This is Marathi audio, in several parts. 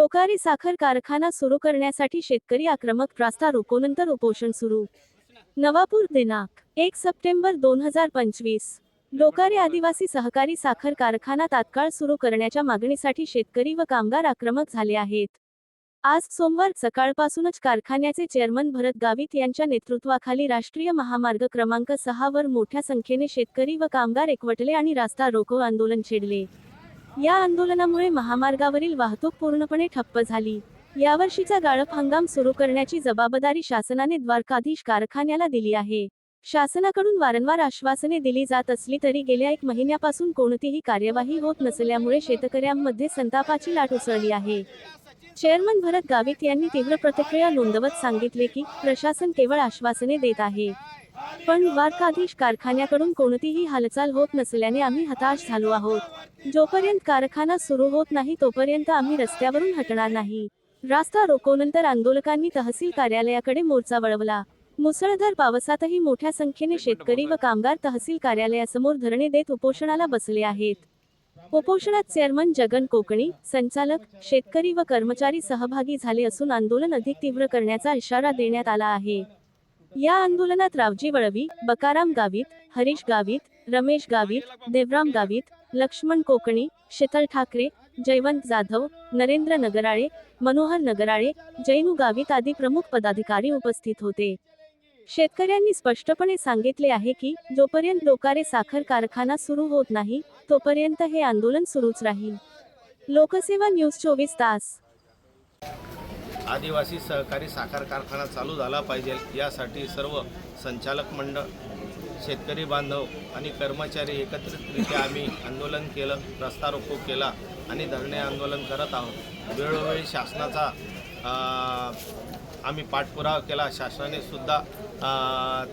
डोकारे साखर कारखाना सुरू करण्यासाठी शेतकरी आक्रमक रास्ता रोकोनंतर उपोषण सुरू. नवापूर दिनांक एक सप्टेंबर दोन हजार पंचवीस. डोकारे आदिवासी सहकारी साखर कारखाना तात्काळ सुरू करण्याच्या मागणीसाठी शेतकरी व कामगार आक्रमक झाले आहेत. आज सोमवार सकाळपासूनच कारखान्याचे चेअरमन भरत गावित यांच्या नेतृत्वाखाली राष्ट्रीय महामार्ग क्रमांक सहा वर मोठ्या संख्येने शेतकरी व कामगार एकवटले आणि रास्ता रोको आंदोलन छेडले. या आंदोलनामुळे महामार्गावरील वाहतूक पूर्णपणे ठप्प झाली. यावर्षीचा गाळप हंगाम सुरू करण्याची जबाबदारी शासनाने द्वारकाधीश कारखान्याला दिली आहे. शासनाकडून वारंवार आश्वासने दिली जात असली तरी गेल्या एक महिन्यापासून कोणतीही कार्यवाही होत नसल्यामुळे शेतकऱ्यांमध्ये संतापाची लाट उसळली आहे. चेअरमन भरत गावित यांनी तीव्र प्रतिक्रिया नोंदवत सांगितले की प्रशासन केवळ आश्वासने देत आहे. पण द्वारकाधीश कारखान्याकडून कोणतीही हालचाल होत नसल्याने आम्ही हताश झालो आहोत. जोपर्यंत कारखाना सुरू होत नाही तोपर्यंत आम्ही रस्त्यावरून हटणार नाही. रास्ता रोकोनंतर आंदोलकांनी तहसील कार्यालयाकडे मोर्चा वळवला. मुसळधार पावसातही मोठ्या संख्येने शेतकरी व कामगार तहसील कार्यालयासमोर धरणे देत उपोषणाला बसले आहेत. उपोषणात चेअरमन जगन कोकणी संचालक शेतकरी व कर्मचारी सहभागी झाले असून आंदोलन अधिक तीव्र करण्याचा इशारा देण्यात आला आहे. या आंदोलनात रावजी वळवी बकाराम गावित हरीश गावित रमेश गावित देवराम गावित लक्ष्मण कोकणी शीतल ठाकरे जयवंत जाधव नरेंद्र नगराळे मनोहर नगराळे जैनू गावित आदी प्रमुख पदाधिकारी उपस्थित होते. शेतकऱ्यांनी स्पष्टपणे सांगितले आहे की जोपर्यंत डोकारे साखर कारखाना सुरू होत नाही तोपर्यंत हे आंदोलन सुरूच राहील. लोकसेवा न्यूज चोवीस तास. आदिवासी सहकारी साखर कारखाना चालू झाला पाहिजे. यासाठी सर्व संचालक मंडळ शेतकरी बांधव आणि कर्मचारी एकत्रितरित्या आम्ही आंदोलन केलं रस्ता रोको केला आणि धरणे आंदोलन करत आहोत. वेळोवेळी शासनाचा आम्ही पाठपुरावा केला. शासनाने सुद्धा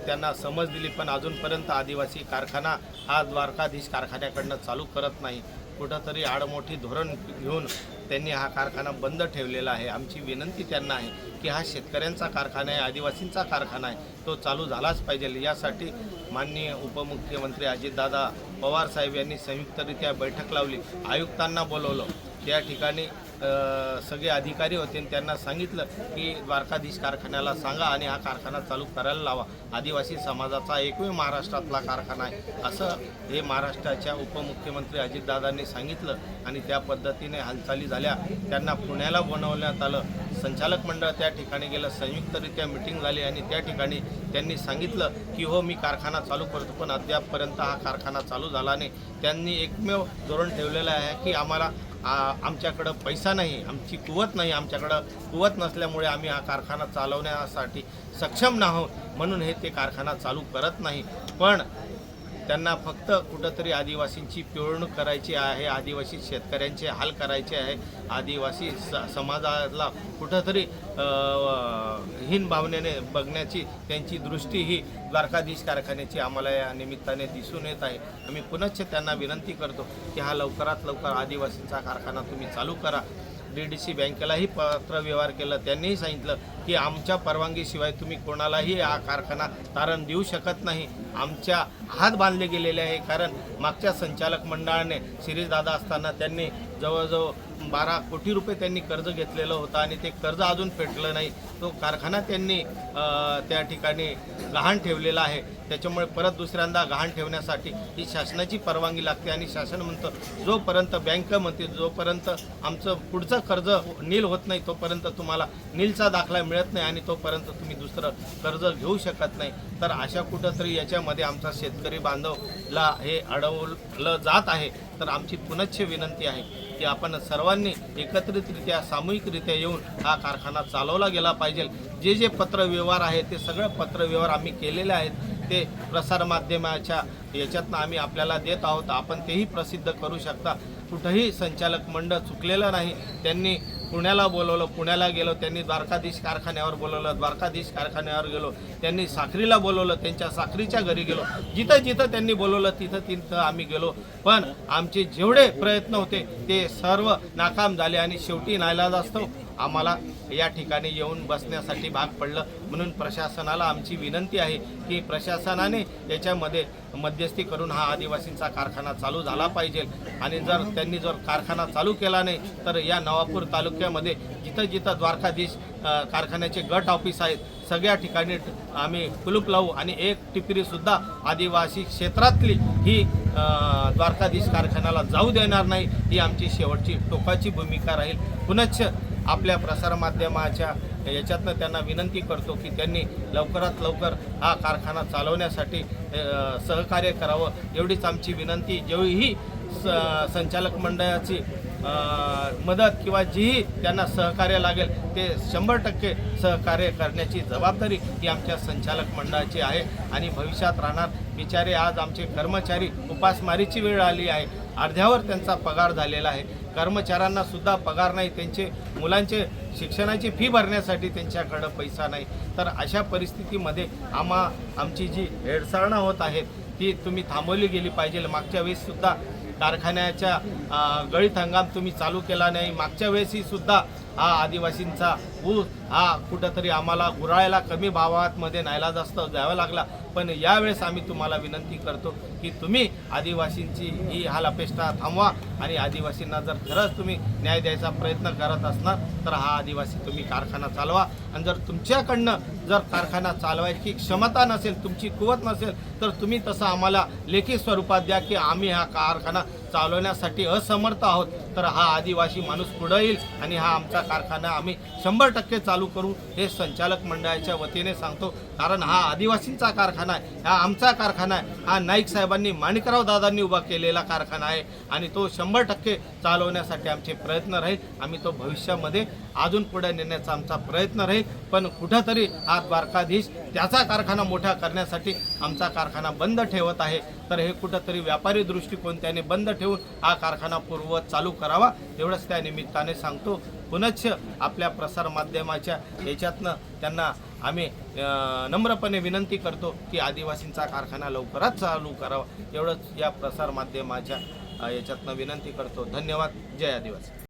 त्यांना समज दिली पण अजूनपर्यंत आदिवासी कारखाना हा द्वारकाधीश कारखान्याकडनं चालू करत नाही. कुठंतरी आडमोठी धोरण घेऊन त्यांनी हा कारखाना बंद ठेवलेला आहे. आमची विनंती त्यांना आहे की हा शेतकऱ्यांचा कारखाना आहे आदिवासींचा कारखाना आहे तो चालू झालाच पाहिजे. यासाठी माननीय उपमुख्यमंत्री अजितदादा पवार साहेब यांनी संयुक्तरित्या बैठक लावली. आयुक्तांना बोलवलं. त्या ठिकाणी सगळे अधिकारी होते आणि त्यांना सांगितलं की द्वारकाधीश कारखान्याला सांगा आणि हा कारखाना चालू करायला लावा. आदिवासी समाजाचा एकमेव महाराष्ट्रातला कारखाना आहे. असं हे महाराष्ट्राच्या उपमुख्यमंत्री अजितदादांनी सांगितलं आणि त्या पद्धतीने हालचाली झाल्या. त्यांना पुण्याला बनवण्यात आलं. संचालक मंडळ त्या ठिकाणी गेलं. संयुक्तरित्या मिटिंग झाली आणि त्या ठिकाणी त्यांनी सांगितलं की हो मी कारखाना चालू करतो पण अद्यापपर्यंत हा कारखाना चालू झाला नाही. त्यांनी एकमेव धोरण ठेवलेलं आहे की आम्हाला आमच्याकडं पैसा नाही आमची कुवत नाही आमच्याकडं कुवत नसल्यामुळे आम्ही हा कारखाना चालवण्यासाठी सक्षम नाहोत म्हणून हे ते कारखाना चालू करत नाही. पण त्यांना फक्त कुठंतरी आदिवासींची पिळवणूक करायची आहे आदिवासी शेतकऱ्यांचे हाल करायचे आहे आदिवासी स समाजाला कुठंतरी हीन भावनेने बघण्याची त्यांची दृष्टी ही द्वारकाधीश कारखान्याची आम्हाला या निमित्ताने दिसून येत आहे. आम्ही पुनश्च त्यांना विनंती करतो की हा लवकरात लवकर आदिवासींचा कारखाना तुम्ही चालू करा. डी डी सी बँकेलाही पत्र व्यवहार केला. त्यांनीही सांगितलं की आमच्या परवानगीशिवाय तुम्ही कोणालाही हा कारखाना तारण देऊ शकत नाही. आमच्या हात बांधले गेलेले आहे. कारण मागच्या संचालक मंडळाने शिरीषदादा असताना त्यांनी जवळजवळ बारा कोटी रुपये त्यांनी कर्ज घेतलेलं होतं आणि ते कर्ज अजून फेटलं नाही. तो कारखाना त्यांनी त्या ठिकाणी गहाण ठेवलेला आहे. त्याच्यामुळे परत दुसऱ्यांदा गहाण ठेवण्यासाठी ही शासनाची परवानगी लागते आणि शासन म्हणतं जोपर्यंत बँक म्हणते जोपर्यंत आमचं पुढचं कर्ज नील होत नाही तोपर्यंत तुम्हाला नीलचा दाखला मिळत नाही आणि तोपर्यंत तुम्ही दुसरं कर्ज घेऊ शकत नाही. तर अशा कुठंतरी याच्यामध्ये आमचा शेतकरी बांधवला हे अडवलं जात आहे. तर आमची पुनश्च विनंती आहे की आपण सर्वांनी एकत्रितरित्या सामूहिकरित्या येऊन हा कारखाना चालवला गेला पाहिजे. जे जे पत्रव्यवहार आहे ते सगळं पत्रव्यवहार आम्ही केलेले आहेत. ते प्रसारमाध्यमाच्या याच्यातनं आम्ही आपल्याला देत आहोत. आपण तेही प्रसिद्ध करू शकता. कुठंही संचालक मंडळ चुकलेलं नाही. त्यांनी पुण्याला बोलवलं पुण्याला गेलो त्यांनी द्वारकाधीश कारखान्यावर बोलवलं द्वारकाधीश कारखान्यावर गेलो त्यांनी साखरीला बोलवलं त्यांच्या साखरीच्या घरी गेलो. जिथं जिथं त्यांनी बोलवलं तिथं तिथं आम्ही गेलो. पण आमचे जेवढे प्रयत्न होते ते सर्व नाकाम झाले आणि शेवटी नायलाज असतो. आम्हाला या ठिकाणी येऊन बसण्यासाठी भाग पडलं. म्हणून प्रशासनाला आमची विनंती आहे की प्रशासनाने याच्यामध्ये मध्यस्थी करून हा आदिवासींचा कारखाना चालू झाला पाहिजे. आणि जर त्यांनी जर कारखाना चालू केला नाही तर या नवापूर तालुक्यात तालुक्यामध्ये जिथं जिथं द्वारकाधीश कारखान्याचे गट ऑफिस आहेत सगळ्या ठिकाणी आम्ही कुलूप लावू आणि एक टिपरीसुद्धा आदिवासी क्षेत्रातली ही द्वारकाधीश कारखान्याला जाऊ देणार नाही ही आमची शेवटची टोकाची भूमिका राहील. पुनश्च आपल्या प्रसारमाध्यमाच्या याच्यातनं त्यांना विनंती करतो की त्यांनी लवकरात लवकर हा कारखाना चालवण्यासाठी सहकार्य करावं एवढीच आमची विनंती. जेवढीही स संचालक मंडळाची मदत किंवा जीही त्यांना सहकार्य लागेल. ते शंभर टक्के सहकार्य करण्याची जबाबदारी ही आमच्या संचालक मंडळाची आहे. आणि भविष्यात राहणार बिचारे आज आमचे कर्मचारी उपासमारीची वेळ आली आहे. अर्ध्यावर त्यांचा पगार झालेला आहे. कर्मचाऱ्यांना सुद्धा पगार नाही. त्यांचे मुलांचे शिक्षणाची फी भरण्यासाठी त्यांच्याकडं पैसा नाही. तर अशा परिस्थितीमध्ये आम्हा आमची जी हेळसाळणं होत आहेत ती तुम्ही थांबवली गेली पाहिजे. मागच्या वेळेससुद्धा कारखान्याच्या गळीत हंगाम तुम्ही चालू केला नाही. मागच्या वेळेसही सुद्धा हा आदिवासींचा ऊस हा कुठंतरी आम्हाला गुराळ्याला कमी भावामध्ये न्यायला जास्त द्यावा लागला. पण यावेळेस आम्ही तुम्हाला विनंती करतो की तुम्ही आदिवासींची ही हालापेष्टा थांबवा आणि आदिवासींना जर खरंच तुम्ही न्याय द्यायचा प्रयत्न करत असणार तर हा आदिवासी तुम्ही कारखाना चालवा. आणि जर तुमच्याकडनं जर कारखाना चालवायची क्षमता नसेल तुमची कुवत नसेल तर तुम्ही तसं आम्हाला लेखी स्वरूपात द्या की आम्ही हा कारखाना चालवण्यासाठी असमर्थ आहोत तर हा आदिवासी माणूस पुढं येईल आणि हा आमचा कारखाना आम्ही शंभर टक्के चालू करू हे संचालक मंडळाच्या वतीने सांगतो. कारण हा आदिवासींचा कारखाना आहे हा आमचा कारखाना आहे. हा नाईक साहेबांनी माणिकराव दादांनी उभा केलेला कारखाना आहे आणि तो शंभर टक्के चालवण्यासाठी आमचे प्रयत्न राहील. आम्ही तो भविष्यामध्ये अजून पुढे नेण्याचा आमचा प्रयत्न राहील. पण कुठंतरी हा द्वारकाधीश त्याचा कारखाना मोठा करण्यासाठी आमचा कारखाना बंद ठेवत आहे. तर हे कुठंतरी व्यापारी दृष्टिकोन त्याने बंद ठेवून हा कारखाना पूर्ववत चालू करावा एवढंच त्या निमित्ताने सांगतो. पुनश्च आपल्या प्रसारमाध्यमाच्या याच्यातनं त्यांना आम्ही नम्रपणे विनंती करतो की आदिवासींचा कारखाना लवकरच चालू करावा. एवढंच या प्रसारमाध्यमाच्या याच्यातनं विनंती करतो. धन्यवाद. जय आदिवासी.